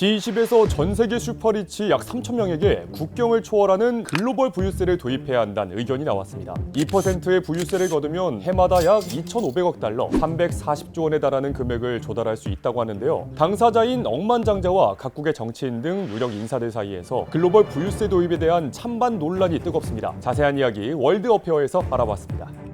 G20에서 전 세계 슈퍼리치 약 3천 명에게 국경을 초월하는 글로벌 부유세를 도입해야 한다는 의견이 나왔습니다. 2%의 부유세를 거두면 해마다 약 2,500억 달러, 340조 원에 달하는 금액을 조달할 수 있다고 하는데요. 당사자인 억만장자와 각국의 정치인 등 유력 인사들 사이에서 글로벌 부유세 도입에 대한 찬반 논란이 뜨겁습니다. 자세한 이야기 월드 어페어에서 알아봤습니다.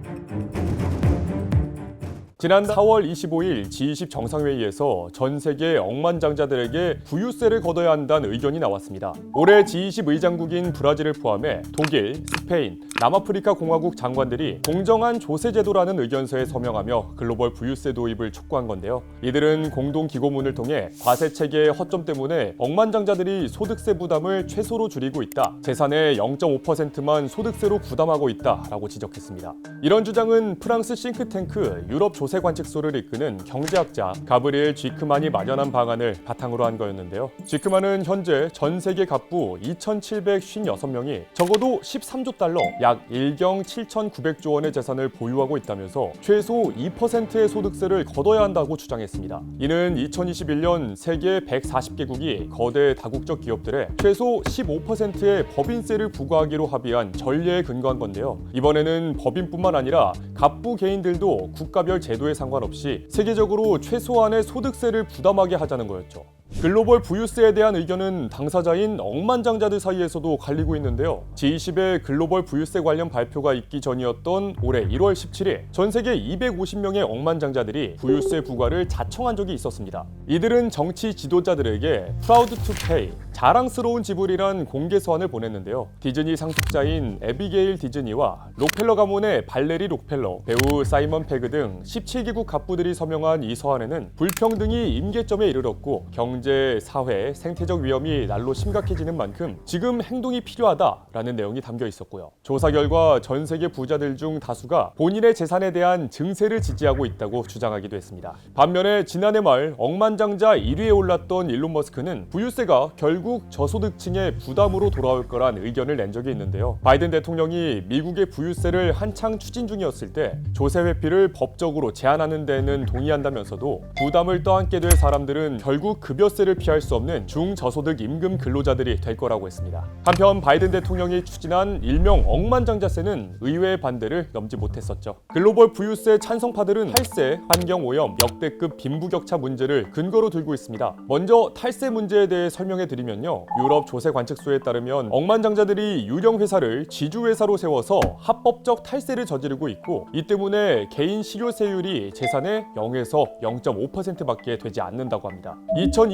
지난 4월 25일 G20 정상회의에서 전 세계 억만장자들에게 부유세를 걷어야 한다는 의견이 나왔습니다. 올해 G20 의장국인 브라질을 포함해 독일, 스페인, 남아프리카 공화국 장관들이 공정한 조세 제도라는 의견서에 서명하며 글로벌 부유세 도입을 촉구한 건데요. 이들은 공동 기고문을 통해 과세 체계의 허점 때문에 억만장자들이 소득세 부담을 최소로 줄이고 있다. 재산의 0.5%만 소득세로 부담하고 있다라고 지적했습니다. 이런 주장은 프랑스 싱크탱크 유럽 조세 관측소를 이끄는 경제학자 가브리엘 쥐크만이 마련한 방안을 바탕으로 한 거였는데요. 쥐크만은 현재 전 세계 갑부 2,756명이 적어도 13조 달러, 약 1경 7,900조 원의 재산을 보유하고 있다면서 최소 2%의 소득세를 걷어야 한다고 주장했습니다. 이는 2021년 세계 140개국이 거대 다국적 기업들에 최소 15%의 법인세를 부과하기로 합의한 전례에 근거한 건데요. 이번에는 법인뿐만 아니라 갑부 개인들도 국가별 제도에 상관없이 세계적으로 최소한의 소득세를 부담하게 하자는 거였죠. 글로벌 부유세에 대한 의견은 당사자인 억만장자들 사이에서도 갈리고 있는데요. G20의 글로벌 부유세 관련 발표가 있기 전이었던 올해 1월 17일 전 세계 250명의 억만장자들이 부유세 부과를 자청한 적이 있었습니다. 이들은 정치 지도자들에게 proud to pay 자랑스러운 지불이란 공개 서한을 보냈는데요. 디즈니 상속자인 에비게일 디즈니와 록펠러 가문의 발레리 록펠러, 배우 사이먼 페그 등 17개국 갑부들이 서명한 이 서한에는 불평등이 임계점에 이르렀고 경 제, 사회, 생태적 위험이 날로 심각해지는 만큼 지금 행동이 필요하다라는 내용이 담겨 있었고요. 조사 결과 전 세계 부자들 중 다수가 본인의 재산에 대한 증세를 지지하고 있다고 주장하기도 했습니다. 반면에 지난해 말 억만장자 1위에 올랐던 일론 머스크는 부유세가 결국 저소득층의 부담으로 돌아올 거란 의견을 낸 적이 있는데요. 바이든 대통령이 미국의 부유세를 한창 추진 중이었을 때 조세 회피를 법적으로 제한하는 데는 동의한다면서도 부담을 떠안게 될 사람들은 결국 급여 세를 피할 수 없는 중저소득 임금 근로자들이 될 거라고 했습니다. 한편 바이든 대통령이 추진한 일명 억만장자세는 의회의 반대를 넘지 못했었죠. 글로벌 부유세 찬성파들은 탈세, 환경 오염, 역대급 빈부격차 문제를 근거로 들고 있습니다. 먼저 탈세 문제에 대해 설명해 드리면요. 유럽 조세 관측소에 따르면 억만장자들이 유령 회사를 지주 회사로 세워서 합법적 탈세를 저지르고 있고 이 때문에 개인 실효세율이 재산의 0에서 0.5%밖에 되지 않는다고 합니다.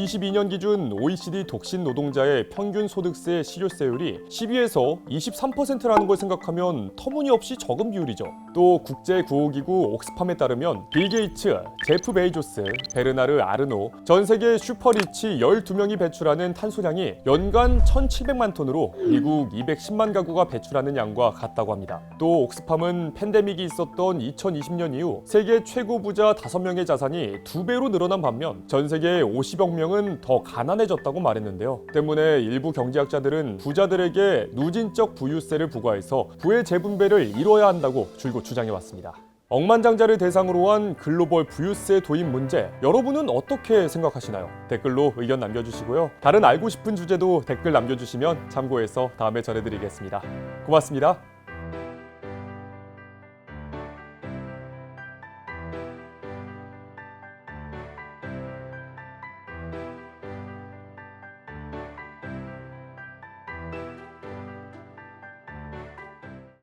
2022년 기준 OECD 독신 노동자의 평균 소득세 실효세율이 12에서 23%라는 걸 생각하면 터무니없이 적은 비율이죠. 또 국제 구호기구 옥스팜에 따르면 빌 게이츠, 제프 베이조스, 베르나르 아르노 전 세계 슈퍼리치 12명이 배출하는 탄소량이 연간 1,700만 톤으로 미국 210만 가구가 배출하는 양과 같다고 합니다. 또 옥스팜은 팬데믹이 있었던 2020년 이후 세계 최고 부자 5명의 자산이 두 배로 늘어난 반면 전 세계 50억 명은 더 가난해졌다고 말했는데요. 때문에 일부 경제학자들은 부자들에게 누진적 부유세를 부과해서 부의 재분배를 이뤄야 한다고 줄곧 주장해 왔습니다. 억만장자를 대상으로 한 글로벌 부유세 도입 문제 여러분은 어떻게 생각하시나요? 댓글로 의견 남겨주시고요. 다른 알고 싶은 주제도 댓글 남겨주시면 참고해서 다음에 전해드리겠습니다. 고맙습니다.